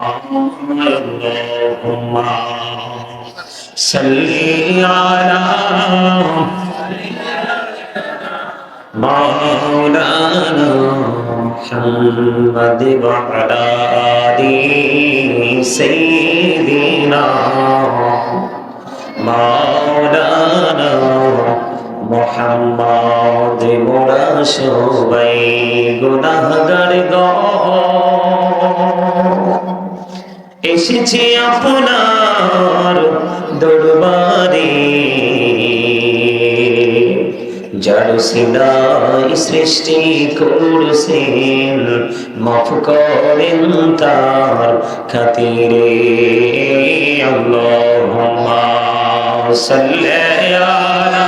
اللهم صل على مولانا محمد وعلى آل سيدنا مولانا মোহাম্মদ মোরা সবাই গুনাহগার গো এসেছি আপনার দরবারে। যার সিলাই সৃষ্টি করছেন মাফ করেন তার খাতিরে। আল্লাহুম্মা সাল্লি আলা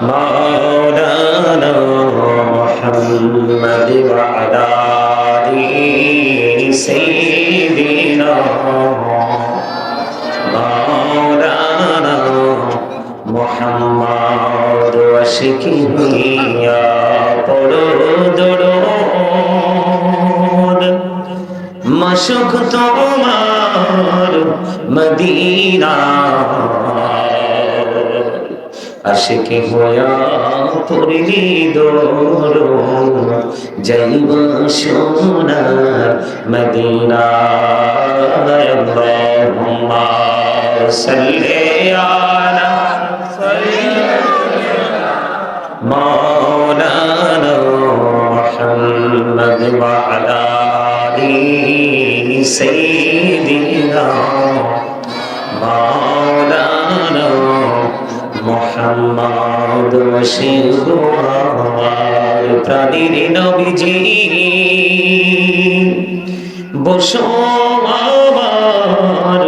مولانا محمد وعلى آل سيدنا مولانا محمد وشكيا পড়দরদ মশক তোমার মদিনা আশিকি হয়া পড়লি দোর যাইব সোনার মদিনা আল্লাহুম্মা সাল্লি আলা مولانا محمد وعلى آل سيدنا مولانا মোহাম্মদ বসির প্রাণীর নবীজি। বসো আমার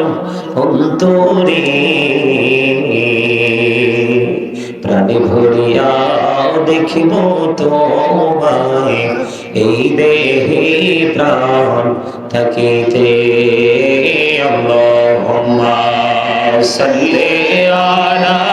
অন্তরে। প্রাণী ভরিয়া দেখিব তোমায়। এই দেহে প্রাণ থাকিতে আল্লাহুম্মা সাল্লি আলা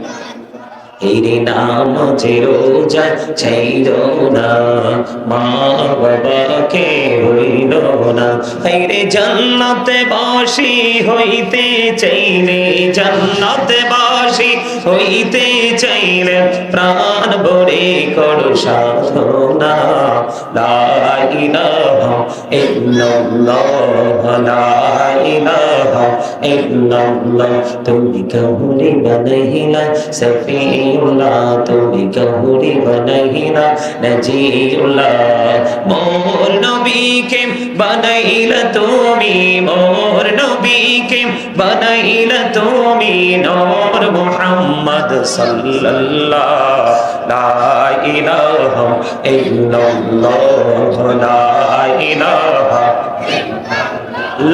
এর নাম যে রোজা ছাইল না, মা বাবাকে হইল না। হেরে জান্নাতে বাসি হইতে চাইলে, জান্নাতে বাসি হইতে চাইলে প্রাণ ভরে করো সাধনা। লা ইলাহা ইল্লাল্লাহ, লা ইলাহা ইল্লাল্লাহ। তুমি কাহুরি বানাইলা সফিউল্লাহ তুমি কাহুরি বানাইলা নজিউল্লাহ মোর নবীকে বানাইলা তুমি, মোর নবীকে বানাইলা তুমি নূর মুহাম্মদ সাল্লাল্লাহ লা ইলাহা ইল্লাল্লাহ লা ইলাহা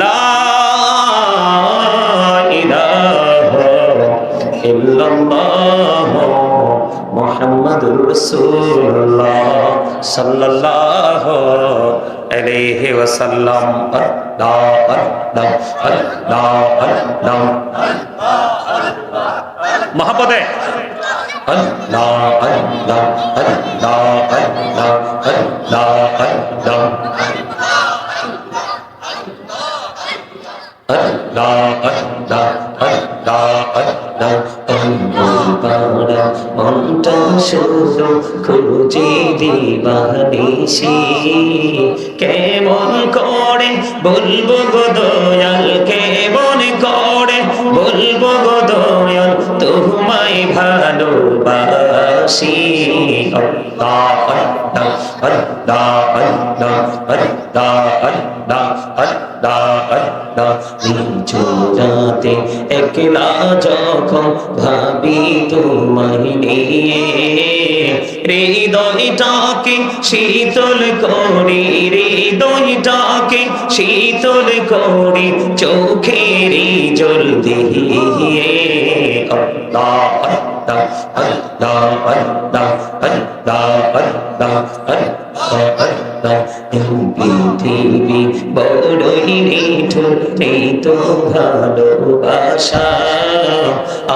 লা ইলাহা ইল্লাল্লাহ। মুহাম্মাদুর রাসূলুল্লাহ সাল্লাল্লাহু আলাইহি ওয়াসাল্লাম আল্লাহ আল্লাহ আল্লাহ আল্লাহ মহাপদে আল্লাহ আল্লাহ আল্লাহ আল্লাহ আল্লাহ আল্লাহ Allah, Allah, Allah, মনটা শুধু খুঁজে দিবানিসি কেমন করে বলব গো দয়ালকে মনে করে বলব গো দয়াল, তোমায় ভালোবাসি। আল্লাহ আল্লাহ আল্লাহ আল্লাহ আল্লাহ আল্লাহ আল্লাহ আল্লাহ নিচু রাতে একলা যখন তোমায় নিয়ে হৃদয়টাকে শীতল করি হৃদয়টাকে শীতল করি চোখের জল দিয়ে আল্লাহ আল্লাহ আল্লাহ আল্লাহ আল্লাহ আল্লাহ আল্লাহ আল্লাহ পৃথিবী বড়ই নিঠুর এই তো ভালোবাসা।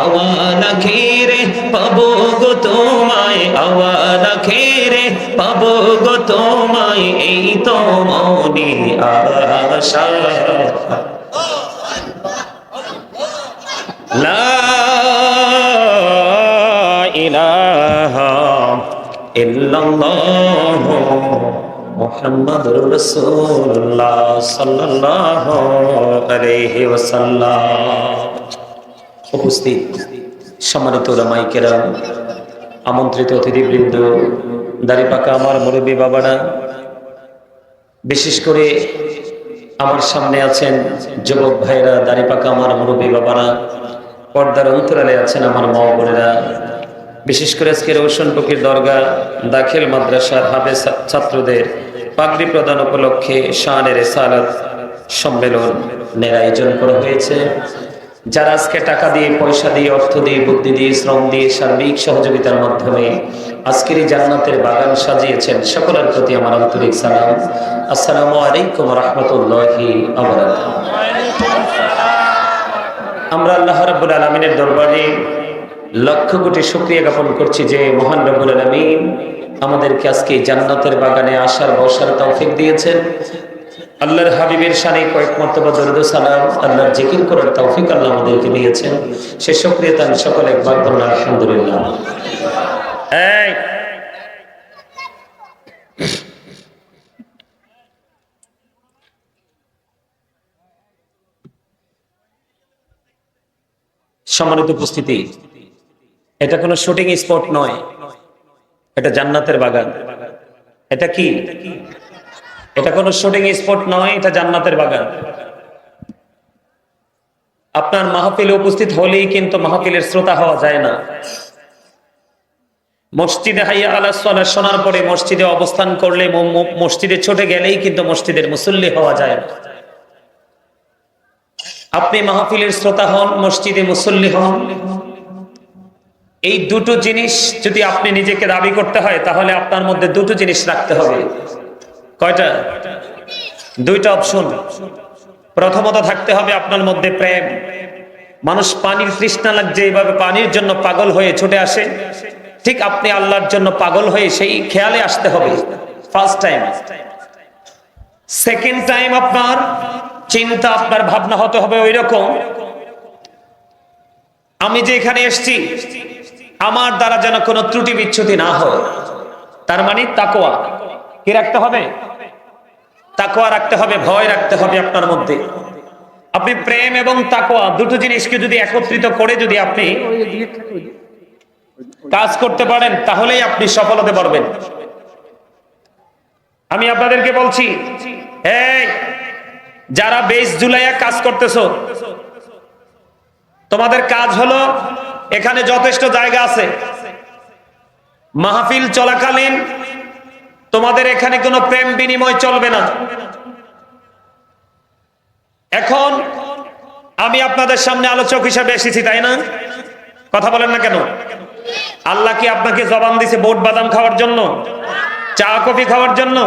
আওয়ালা খেরে পাবো গো তোমায়, আওয়ালা খেরে পাবো গো তোমায়, এই তো মনে আশা। লা ইলাহা ইল্লাল্লাহ। মুহাম্মাদুর রাসূলুল্লাহ সাল্লাল্লাহু আলাইহি ওয়াসাল্লাম। উপস্থিত সম্মানিত ওলামাই কেরাম আমন্ত্রিত অতিথিবৃন্দ, দাড়ি পাকা আমার মুরব্বী বাবারা, বিশেষ করে আমার সামনে আছেন যুবক ভাইরা, দাড়ি পাকা আমার মুরব্বী বাবারা, পর্দার অন্তরালে আছেন আমার মা বোনেরা বিশেষ করে আজকে রোশন ফকির দরগা দাখিল মাদ্রাসার হাবে ছাত্রদের পাগড়ি প্রদান উপলক্ষে শানের সালাত সম্মেলনের আয়োজন করা হয়েছে। যারা আজকে টাকা দিয়ে, পয়সা দিয়ে, অর্থ দিয়ে, বুদ্ধি দিয়ে, শ্রম দিয়ে সার্বিক সহযোগিতার মাধ্যমে আজকের এই জান্নাতের বাগান সাজিয়েছেন, সকলের প্রতি আমার আন্তরিক সালাম। আসসালামু আলাইকুম রহমতুল্লাহি আমরা আল্লাহ রাব্বুল আলমিনের দরবারে লক্ষ কোটি শুক্রিয়া জ্ঞাপন করছি যে মহান রব্বুল আলমিন আমাদেরকে আজকে জান্নাতের বাগানে আসার বসার তৌফিক দিয়েছেন। আল্লাহর হাবিবের শানে কয়েক মর্তবা দরুদ সালাম, আল্লাহর জিকির করার তৌফিক আল্লাহ আমাদেরকে দিয়েছেন। সে শুক্রিয়া তান সকল একবার বলুন আলহামদুলিল্লাহ। সম্মানিত উপস্থিতি এটা কোনো শুটিং স্পট নয়। এটা জান্নাতের বাগান। এটা কি? এটা কোনো শুটিং স্পট নয়, এটা জান্নাতের বাগান। আপনার মাহফিলে উপস্থিত হলেই কিন্তু মাহফিলের শ্রোতা হওয়া যায় না। মসজিদে হাইয়া আলাহ শোনার পরে মসজিদে অবস্থান করলে মসজিদে ছুটে গেলেই কিন্তু মসজিদের মুসল্লি হওয়া যায় না। আপনি মাহফিলের শ্রোতা হন, মসজিদে মুসল্লি হন। এই দুটো জিনিস যদি আপনি নিজেকে দাবি করতে হয়, তাহলে আপনার মধ্যে দুটো জিনিস রাখতে হবে। কয়টা? দুইটা অপশন। প্রথমত থাকতে হবে আপনার মধ্যে প্রেম। মানুষ পানির তৃষ্ণা লাগছে, এইভাবে পানির জন্য পাগল হয়ে ছুটে আসে। ঠিক আপনি আল্লাহর জন্য পাগল হয়ে সেই খেয়ালে আসতে হবে ফার্স্ট টাইম সেকেন্ড টাইম আপনার চিন্তা, আপনার ভাবনা হতে হবে ওই রকম আমি যে এখানে এসছি আমার দ্বারা যেন কোনো ত্রুটি বিচ্ছুতি না হয়। তার মানে তাকোয়া কি রাখতে হবে? তাকোয়া রাখতে হবে, ভয় রাখতে হবে আপনার মধ্যে। আপনি প্রেম এবং তাকোয়া দুটো জিনিসকে যদি একত্রিত করে যদি আপনি কাজ করতে পারেন, তাহলেই আপনি সফল হতে পারবেন। আমি আপনাদেরকে বলছি, এই, যারা বেশ জুলাইয়া কাজ করতেছো, তোমাদের কাজ হলো এখানে যথেষ্ট জায়গা আছে। মাহফিল চলাকালীন তোমাদের এখানে কোনো প্রেম বিনিময় চলবে না। এখন আমি আপনাদের সামনে আলোচক হিসাবে এসেছি, তাই না? কথা বলেন না কেন? আল্লাহ কি আপনাকে জবান দিছে বোট বাদাম খাওয়ার জন্য? চা কফি খাওয়ার জন্য।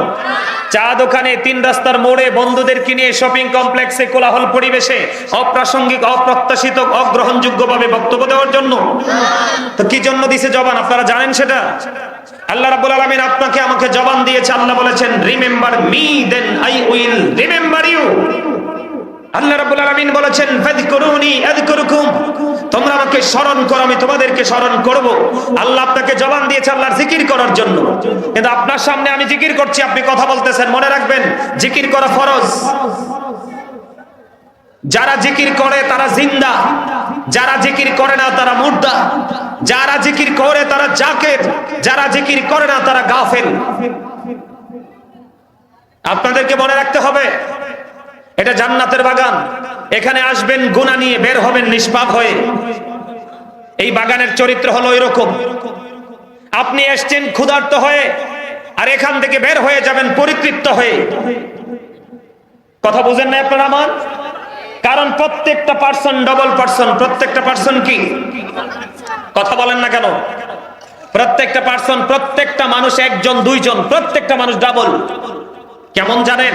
চা দোকানে তিন রাস্তার মোড়ে বন্ধুদেরকে নিয়ে শপিং কমপ্লেক্সে কোলাহল পরিবেশে অপ্রাসঙ্গিক, অপ্রত্যাশিত অগ্রহণযোগ্য ভাবে বক্তব্য দেওয়ার জন্য। তো কি জন্য দিছে জবান? আপনারা জানেন সেটা? আল্লাহ রাব্বুল আলামিন আপনাকে আমাকে জবান দিয়েছে। আল্লাহ বলেছেন remember me then I will remember you আল্লাহ রাব্বুল আলামিন বলেছেন, ফাযকুরুনি আযকুরুকুম। তোমরা আমাকে স্মরণ করো, আমি তোমাদেরকে স্মরণ করব। আল্লাহ আপনাকে জবান দিয়েছে আল্লাহর জিকির করার জন্য। কিন্তু আপনার সামনে আমি জিকির করছি, আপনি কথা বলতেছেন, মনে রাখবেন, জিকির করা ফরজ। যারা জিকির করে, তারা জিন্দা। যারা জিকির করে না, তারা মুর্দা। যারা জিকির করে, তারা জাকের। যারা জিকির করে না, তারা গাফেল। আপনাদেরকে মনে রাখতে হবে এটা জান্নাতের বাগান। এখানে আসবেন গুণা নিয়ে বের হবেন, নিষ্পাপ হয়ে। এই বাগানের চরিত্র হলো এরকম। আপনি এসছেন ক্ষুধার্ত হয়ে, আর এখান থেকে বের হয়ে যাবেন পরিতৃপ্ত হয়ে। কথা বুঝেন না আপনারা আমার? কারণ প্রত্যেকটা পার্সন ডবল পার্সন প্রত্যেকটা পার্সন কি? কথা বলেন না কেন? প্রত্যেকটা পার্সন প্রত্যেকটা মানুষ একজন, দুইজন, প্রত্যেকটা মানুষ ডাবল কেমন জানেন?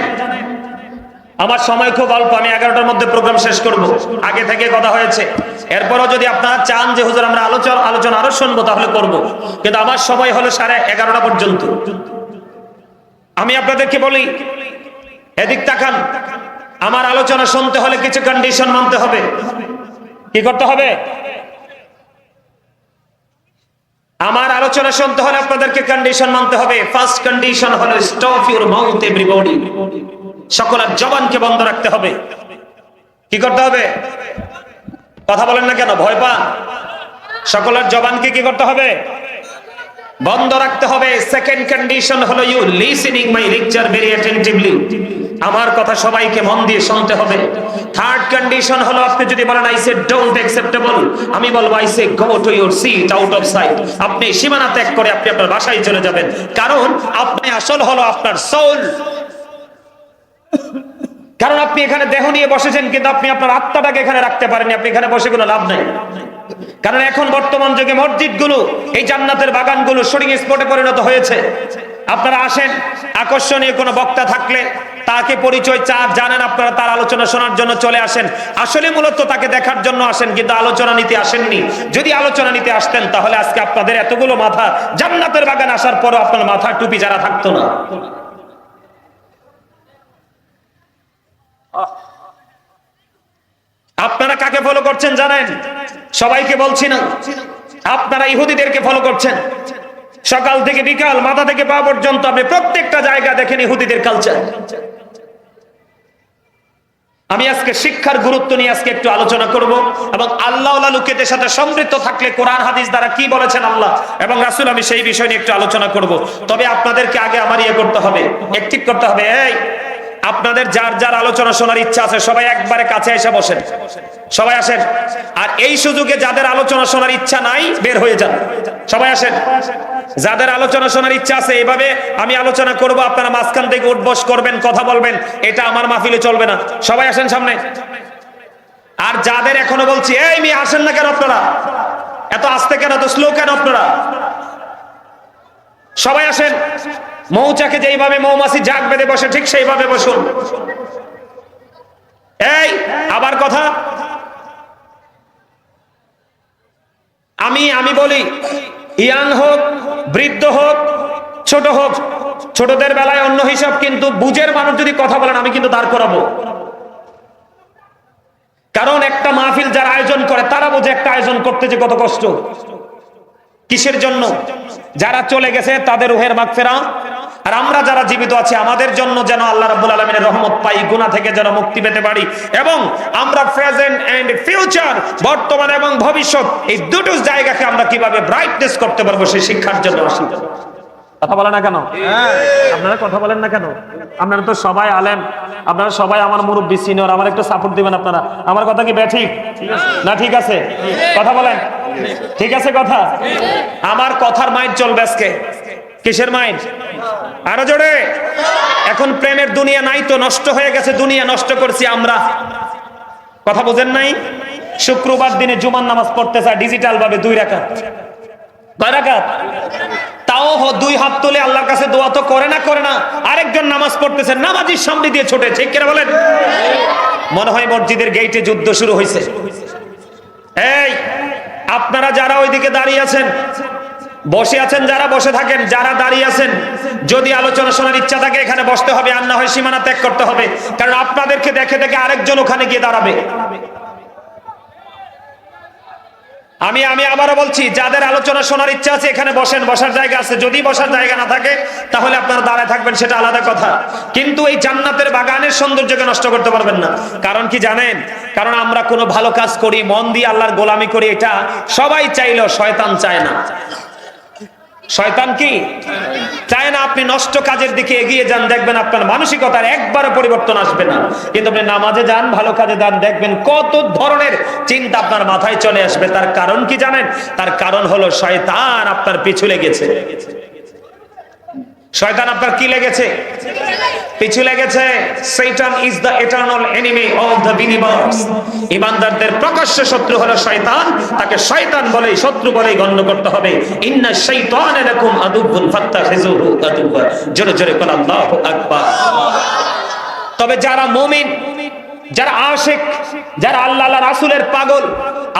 আমার সময় খুব অল্প, আমি এগারোটার মধ্যে প্রোগ্রাম শেষ করব। আগে থেকে কথা হয়েছে। এরপরও যদি আপনারা চান যে, হুজুর, আমরা আলোচনা আলোচনা আরও শুনব, তাহলে করব। কিন্তু আমার সময় হলো সাড়ে এগারোটা পর্যন্ত। আমি আপনাদেরকে বলি, এদিক তাকান। আমার আলোচনা শুনতে হলে কিছু কন্ডিশন মানতে হবে। কি করতে হবে? আমার আলোচনা শুনতে হলে আপনাদেরকে কন্ডিশন মানতে হবে। ফার্স্ট কন্ডিশন হলো স্টপ ইউর মাউথ এভরিবডি সকলের জবানকে বন্ধ রাখতে হবে। কি করতে হবে? কথা বলেন না কেন? ভয় পান? সকলের জবানকে কি করতে হবে? বন্ধ রাখতে হবে। সেকেন্ড কন্ডিশন হলো you listening my lecture very attentively আমার কথা সবাইকে মন দিয়ে শুনতে হবে। থার্ড কন্ডিশন হলো আপনি যদি বলেন আই সে ডোন্ট অ্যাকসেপ্টেবল আমি বলব I say go to your seat out of sight আপনি সীমানা ত্যাগ করে আপনি আপনার বাসায় চলে যাবেন। কারণ আপনি আসল হলো আপনার সোল কারণ আপনি এখানে দেহ নিয়ে বসেছেন, কিন্তু আপনি আপনার আত্মাটাকে এখানে রাখতে পারেননি। আপনি এখানে বসে কোনো লাভ নাই। কারণ এখন বর্তমান যুগে মসজিদগুলো এই জান্নাতের বাগানগুলো শুটিং স্পটে পরিণত হয়েছে। আপনারা আসেন, আকর্ষণীয় কোনো বক্তা থাকলে তাকে পরিচয় চা জানেন আপনারা তার আলোচনা শোনার জন্য চলে আসেন। আসলে মূলত তাকে দেখার জন্য আসেন, কিন্তু আলোচনা নিতে আসেননি। যদি আলোচনা নিতে আসতেন, তাহলে আজকে আপনাদের এতগুলো মাথা জান্নাতের বাগান আসার পরও আপনার মাথা টুপি যারা থাকতো না। আপনারা কাকে ফলো করছেন জানেন? সবাইকে বলছি না। আপনারা ইহুদিদেরকে ফলো করছেন। সকাল থেকে বিকাল মাথা থেকে পা পর্যন্ত আপনি প্রত্যেকটা জায়গা দেখেন ইহুদিদের কালচার আমি আজকে শিক্ষার গুরুত্ব নিয়ে আজকে একটু আলোচনা করব এবং আল্লাহ লোকেদের সাথে সমৃদ্ধ থাকলে কোরআন, হাদিস দ্বারা কি বলেছেন আল্লাহ এবং রাসুল, আমি সেই বিষয় নিয়ে একটু আলোচনা করব। তবে আপনাদেরকে আগে আমার ইয়ে করতে হবে। একটিক করতে হবে, এই আপনাদের যার যার আলোচনা শোনার ইচ্ছা আছে, সবাই একবারে কাছে এসে বসেন। সবাই আসেন। আর এই সুযোগে যাদের আলোচনা শোনার ইচ্ছা নাই, বের হয়ে যান। সবাই আসেন। যাদের আলোচনা শোনার ইচ্ছা আছে, এভাবে আমি আলোচনা করব, আপনারা মাঝখান থেকে উঠবস করবেন, কথা বলবেন। এটা আমার মাহফিলে চলবে না। সবাই আসেন সামনে। আর যাদের এখনও বলছি, এই মেয়ে, আসেন না কেন আপনারা? এত আস্তে কেন, এত স্লো কেন আপনারা? সবাই আসেন। মৌচাকে যেইভাবে মৌমাছি জাগ বেঁধে বসে, ঠিক সেইভাবে বসুন। এই, আবার কথা। আমি আমি বলি, ইয়াং হোক, বৃদ্ধ হোক, ছোট হোক, ছোটদের বেলায় অন্য হিসাব কিন্তু বুঝের মানুষ যদি কথা বলেন, আমি কিন্তু দাঁড় করাবো। কারণ একটা মাহফিল যারা আয়োজন করে, তারা বুঝে একটা আয়োজন করতে যে কত কষ্ট। কিসের জন্য? যারা চলে গেছে, তাদের রুহের মাগফেরা আর আমরা যারা জীবিত আছি আমাদের জন্য যেন আল্লাহ রাব্বুল আলামিনের রহমত পাই গুনাহ থেকে যেন মুক্তি পেতে পারি। এবং আমরা প্রেজেন্ট এন্ড ফিউচার বর্তমান এবং ভবিষ্যৎ এই দুটো জায়গাকে আমরা কীভাবে ব্রাইটনেস করতে পারব সেই শিক্ষার জন্য আসি। কথা বলে না কেন? আপনারা কথা বলেন না কেন? আপনারা তো সবাই আলেম। আপনারা সবাই আমার মুরব্বী সিনিয়র আমার একটু সাপোর্ট দিবেন আপনারা। আমার কথা কি ব্যাঠিক? না ঠিক আছে? কথা বলেন। ঠিক আছে কথা? আমার কথার মাইন্ড চলবে আজকে। কিসের মাইন্ড আরও জোরে। এখন প্রেমের দুনিয়া নাই তো নষ্ট হয়ে গেছে, দুনিয়া নষ্ট করছি আমরা। কথা বুঝেন নাই? শুক্রবার দিনে জুমার নামাজ পড়তে চায় ডিজিটাল ভাবে দুই রাকাত। তাও দুই হাত তুলে আল্লাহর কাছে দোয়া তো করে না করে না। আরেকজন নামাজ পড়তেছে, নামাজির সামনে দিয়ে ছোটে, ঠিক কিনা বলেন? মনে হয় মসজিদের গেইটে যুদ্ধ শুরু হয়েছে এই, আপনারা যারা ওইদিকে দাঁড়িয়ে আছেন বসে আছেন, যারা বসে থাকেন, যারা দাঁড়িয়ে আছেন, যদি আলোচনা শোনার ইচ্ছা থাকে, এখানে বসতে হবে, আর না হয় সীমানা ত্যাগ করতে হবে। কারণ আপনাদেরকে দেখে দেখে আরেকজন ওখানে গিয়ে দাঁড়াবে। আমি আমি আবারও বলছি, যাদের আলোচনা শোনার ইচ্ছা আছে, এখানে বসেন, বসার জায়গা আছে। যদি বসার জায়গা না থাকে, তাহলে আপনারা দাঁড়ায় থাকবেন, সেটা আলাদা কথা। কিন্তু এই জান্নাতের বাগানের সৌন্দর্যকে নষ্ট করতে পারবেন না। কারণ কি জানেন? কারণ আমরা কোনো ভালো কাজ করি, মন দিয়ে আল্লাহর গোলামি করি, এটা সবাই চাইলেও শয়তান চায় না। শয়তান কি? চায় না আপনি নষ্ট কাজের দিকে এগিয়ে যান, দেখবেন আপনার মানসিকতার একবারও পরিবর্তন আসবে না। কিন্তু আপনি নামাজে যান, ভালো কাজে যান, দেখবেন কত ধরনের চিন্তা আপনার মাথায় চলে আসবে। তার কারণ কি জানেন? তার কারণ হলো শয়তান আপনার পিছু লেগেছে। শয়তান, আপনার কি লেগেছে? পিছু লেগেছে। Satan is the eternal enemy of the believers ইমানদারদের প্রকাশ্য শত্রু হলো শয়তান। তাকে শয়তান বলেই, শত্রু বলেই গণ্য করতে হবে। ইন্না শাইতানা লাকুম আদুব্বুন ফাত্তাখিযুহু আদুব্বা জোরে জোরে বল আল্লাহু আকবার। তবে যারা মুমিন, যারা আশেক, যারা আল্লাহ রাসূলের পাগল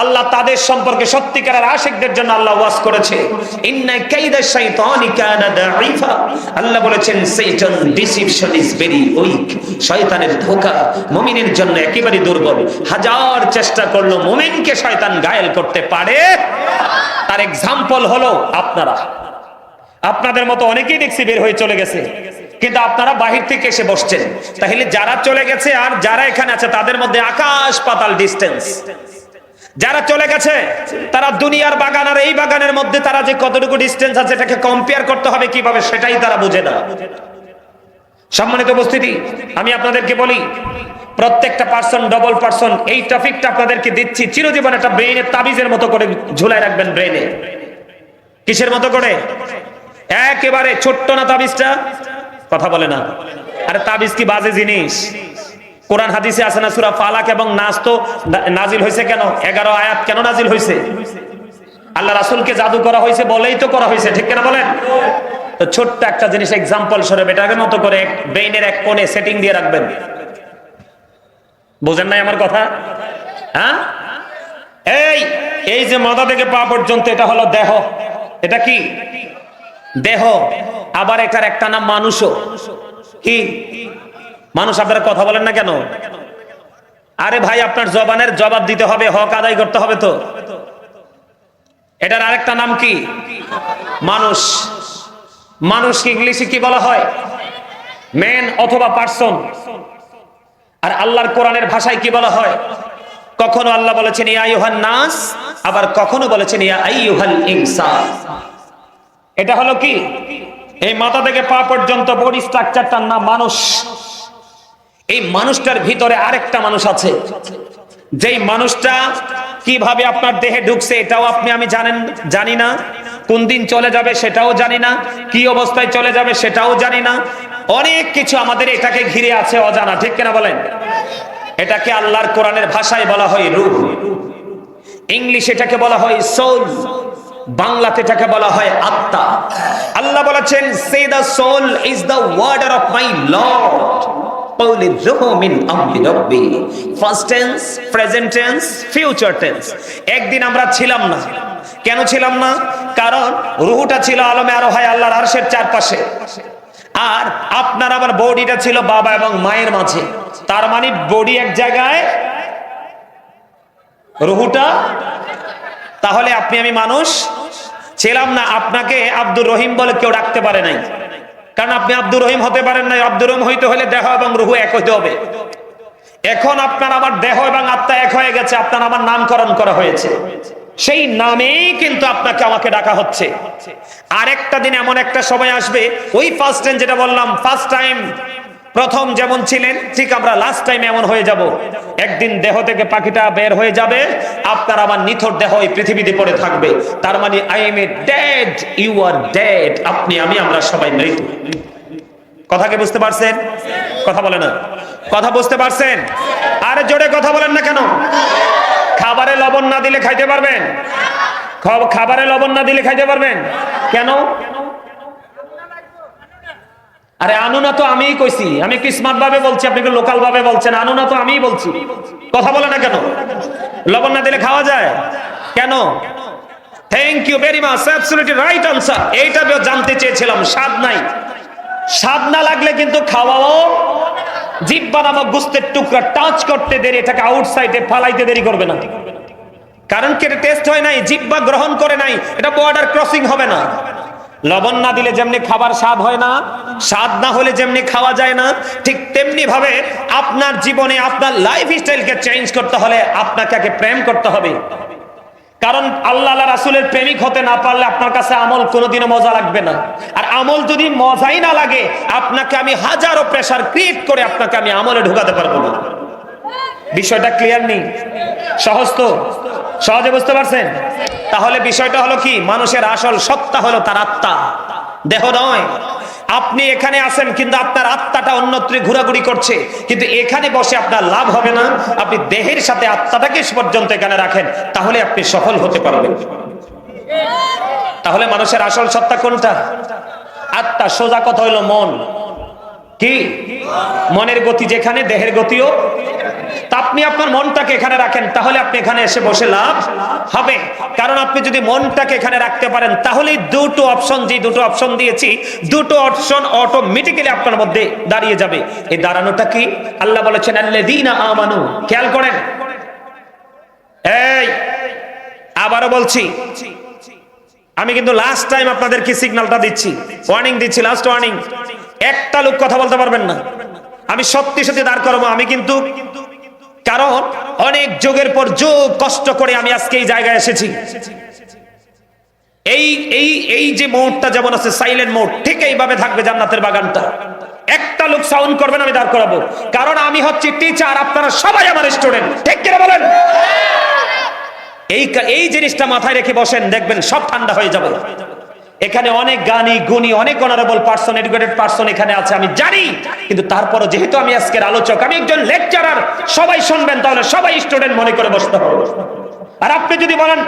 আল্লাহ তাদের সম্পর্কে সত্যিকারের আশেকদের জন্য আল্লাহ ওয়াজ করেছে। ইন্না কাইদা শাইতানি কানা দাঈফা। আল্লাহ বলেছেন Satan deception is very weak. শয়তানের ধোঁকা মুমিনের জন্য একেবারে দুর্বল। হাজার চেষ্টা করল মুমিনকে শয়তান ঘায়েল করতে পারে। তার এক্সাম্পল হলো আপনারা। আপনাদের মতো অনেকেই দেখছি বের হয়ে চলে গেছে। কিন্তু আপনারা বাহির থেকে এসে বসছেন। তাহলে যারা চলে গেছে আর যারা এখানে আছে, তাদের মধ্যে আকাশ পাতাল ডিস্টেন্স যারা চলে গেছে, তারা দুনিয়ার বাগান আর এই বাগানের মধ্যে তারা যে কতটুকু ডিস্টেন্স আছে এটাকে কম্পেয়ার করতে হবে কীভাবে, সেটাই তারা বুঝে না। সম্মানিত উপস্থিতি, আমি আপনাদেরকে বলি, প্রত্যেকটা পার্সন ডবল পার্সন এই টপিকটা আপনাদেরকে দিচ্ছি, চিরজীবন একটা ব্রেইনের তাবিজের মতো করে ঝুলাই রাখবেন ব্রেইনে কিসের মতো করে? একেবারে ছোট্ট না তাবিজটা? কথা বলে না। আরে তাবিজ কি বাজে জিনিস? কোরআন হাদিসে আছে না সুরা ফালাক এবং নাচ তো নাজিল হয়েছে কেন? এগারো আয়াত কেন নাজিল হয়েছে? আল্লাহ রাসুলকে জাদু করা হয়েছে বলেই তো করা হয়েছে, ঠিক কেনা বলেন? তো ছোট্ট একটা জিনিস এক্সাম্পল স্বরূপ, এটাকে মতো করে ব্রেইনের এক কোণে সেটিং দিয়ে রাখবেন। বোঝেন নাই আমার কথা? হ্যাঁ? এই এই যে মাথা থেকে পা পর্যন্ত এটা হলো দেহ। এটা কি? দেহ। আবার এটার একটা নাম মানুষও। কি? মানুষ আপনারা কথা বলেন না কেন? আরে ভাই, আপনার জবানের জবাব দিতে হবে, হক আদায় করতে হবে তো। এটার আরেকটা নাম কি? মানুষ। মানুষ ইংলিশে কি বলা হয়? ম্যান অথবা পার্সন। আর আল্লাহর কোরআনের ভাষায় কি বলা হয়? কখনো আল্লাহ বলেছেন, ইয়া ইউহান নাস আবার কখনো বলেছেন, ইয়া আইয়ুহাল ইনসান এটা হলো কি? এই মাথা থেকে পা পর্যন্ত বডি স্ট্রাকচারটার নাম মানুষ। এই মানুষটার ভিতরে আরেকটা মানুষ আছে। যেই মানুষটা কীভাবে আপনার দেহে ঢুকছে এটাও আপনি আমি জানেন, জানি না। কোন দিন চলে যাবে সেটাও জানি না। কি অবস্থায় চলে যাবে সেটাও জানি না। অনেক কিছু আমাদের এটাকে ঘিরে আছে অজানা, ঠিক কিনা বলেন? এটাকে আল্লাহর কোরআনের ভাষায় বলা হয় রূহ। ইংলিশ এটাকে বলা হয় সোল। বাংলাতে এটাকে বলা হয় আত্মা। আল্লাহ বলেছেন say the soul is the order of my lord একদিন আমরা ছিলাম না। কেন ছিলাম না? কারণ রুহুটা ছিল আলমে আরও হয় আল্লাহর আরশের চারপাশে। আর আপনার আমার বডিটা ছিল বাবা এবং মায়ের মাঝে। তার মানে বডি এক জায়গায়, রুহুটা, তাহলে আপনি আমি মানুষ? ছিলাম না। আপনাকে আব্দুর রহিম বলে কেউ ডাকতে পারে নাই। কারণ আপনি আব্দুর রহিম হতে পারেন নাই, আব্দুর রহিম হইতে হলে দেহ এবং রুহু এক হইতে হবে। এখন আপনার আমার দেহ এবং আত্মা এক হয়ে গেছে, আপনার আমার নামকরণ করা হয়েছে। সেই নামেই কিন্তু আপনাকে আমাকে ডাকা হচ্ছে। আরেকটা দিন এমন একটা সময় আসবে, ওই ফার্স্ট টাইম যেটা বললাম ফার্স্ট টাইম প্রথম যেমন ছিলেন, ঠিক আমরা লাস্ট টাইম এমন হয়ে যাব। একদিন দেহ থেকে পাখিটা বের হয়ে যাবে, আপনার আমার নিথর দেহ এই পৃথিবীতে পড়ে থাকবে। তার মানে I am a dead you are dead আপনি, আমি, আমরা সবাই মৃত। কথা কি বুঝতে পারছেন? কথা বলে না। কথা বুঝতে পারছেন? আরে জোরে কথা বলেন না কেন? খাবারে লবণ না দিলে খাইতে পারবেন? খাবারে লবণ না দিলে খাইতে পারবেন? কেন? আরে আনু না তো আমিই কইছি। আমি কি স্মার্ট ভাবে বলছি? আপনি কি লোকাল ভাবে বলছেন? আনু না তো আমিই বলছি। কথা বলে না কেন? লবণ না দিলে খাওয়া যায়? কেন? Thank you very much absolutely right answer এইটা জানতে চেয়েছিলাম, স্বাদ নাই। স্বাদ না লাগলে কিন্তু খাওয়াও জিব্বা নামক গুস্তের টুকরা টাচ করতে দেরি, এটাকে আউটসাইডে ফালাইতে দেরি করবে না। কারণ কি এটা টেস্ট হয় নাই? জিব্বা গ্রহণ করে নাই। এটা বর্ডার ক্রসিং হবে না। লবণ না দিলে যেমনি খাবার স্বাদ হয় না, স্বাদ না হলে যেমনি খাওয়া যায় না, ঠিক তেমনি ভাবে আপনার জীবনে, আপনার লাইফ স্টাইলকে চেঞ্জ করতে হলে আপনাকে আগে প্রেম করতে হবে। কারণ আল্লাহ রাসুলের প্রেমিক হতে না পারলে আপনার কাছে আমল কোনোদিনও মজা লাগবে না। আর আমল যদি মজাই না লাগে, আপনাকে আমি হাজারো প্রেশার ক্রিয়েট করে আপনাকে আমি আমলে ঢুকাতে পারব না। বিষয়টা ক্লিয়ার নেই? সহজ তো? সহজে বুঝতে পারছেন? তাহলে বিষয়টা হলো কি? মানুষের আসল সত্তা হলো তার আত্মা। দেহ নয়। আপনি এখানে আছেন কিন্তু আপনার আত্মাটা অন্যত্রে ঘোরাঘুরি করছে। কিন্তু এখানে বসে আপনার লাভ হবে না। আপনি দেহের সাথে আত্মাটাকে পর্যন্ত এখানে রাখেন, তাহলে আপনি সফল হতে পারবেন। তাহলে মানুষের আসল সত্তা কোনটা? আত্মা সোজা কথা হইল মন। কি? মনের গতি যেখানে, দেহের গতিও আপনি আপনার মনটাকে এখানে রাখেন, তাহলে আপনি এখানে এসে বসে লাভ হবে। কারণ আপনি যদি মনটাকে এখানে রাখতে পারেন তাহলে দুটো অপশন যে দুটো অপশন দিয়েছি, দুটো অপশন অটোমেটিক্যালি আপনার মধ্যে দাঁড়িয়ে যাবে। এই দাঁড়ানোটা কি? আল্লাহ বলেছেন, আল্লাযীনা আমানু। খেয়াল করেন। এই, আবারও বলছি, আমি কিন্তু লাস্ট টাইম আপনাদেরকে সিগন্যালটা দিচ্ছি। ওয়ার্নিং দিচ্ছি লাস্ট ওয়ার্নিং একটা লোক কথা বলতে পারবেন না। আমি সত্যি সত্যি দাঁড় করব, আমি কিন্তু কারণ অনেক যোগের পর যোগ কষ্ট করে আমি আজকে এই জায়গায় এসেছি। এই এই এই যে মোড়টা যেমন আছে সাইলেন্ট মোড, ঠিক এইভাবে থাকবে জান্নাতের বাগানটা। একটা লোক সাউন্ড করবেন আমি দাঁড় করাবো। কারণ আমি হচ্ছি টিচার আপনারা সবাই আমার স্টুডেন্ট ঠিক কিনা বলেন? এই এই জিনিসটা মাথায় রেখে বসেন, দেখবেন সব ঠান্ডা হয়ে যাবে। এখানে অনেক গানি, গুণী, অনেক অনারেবল পার্সন এডুকেটেড পার্সন এখানে আছে, আমি জানি। কিন্তু তারপরও যেহেতু আমি আজকের আলোচক, আমি একজন লেকচারার সবাই শুনবেন, তাহলে সবাই স্টুডেন্ট মনে করে বসতে হবে। আর আপনি যদি বলেন